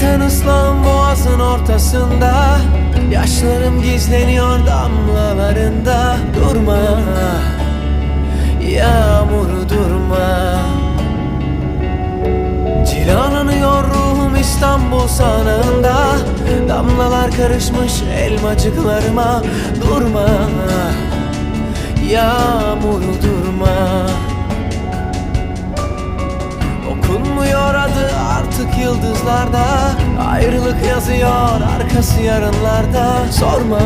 Zaten ıslan boğazın ortasında. Yaşlarım gizleniyor damlalarında. Durma. Yağmur durma. Cilalanıyor ruhum İstanbul sanığında Damlalar karışmış elmacıklarıma. Durma. Yağmur yıldızlarda Ayrılık yazıyor arkası yarınlarda. Sorma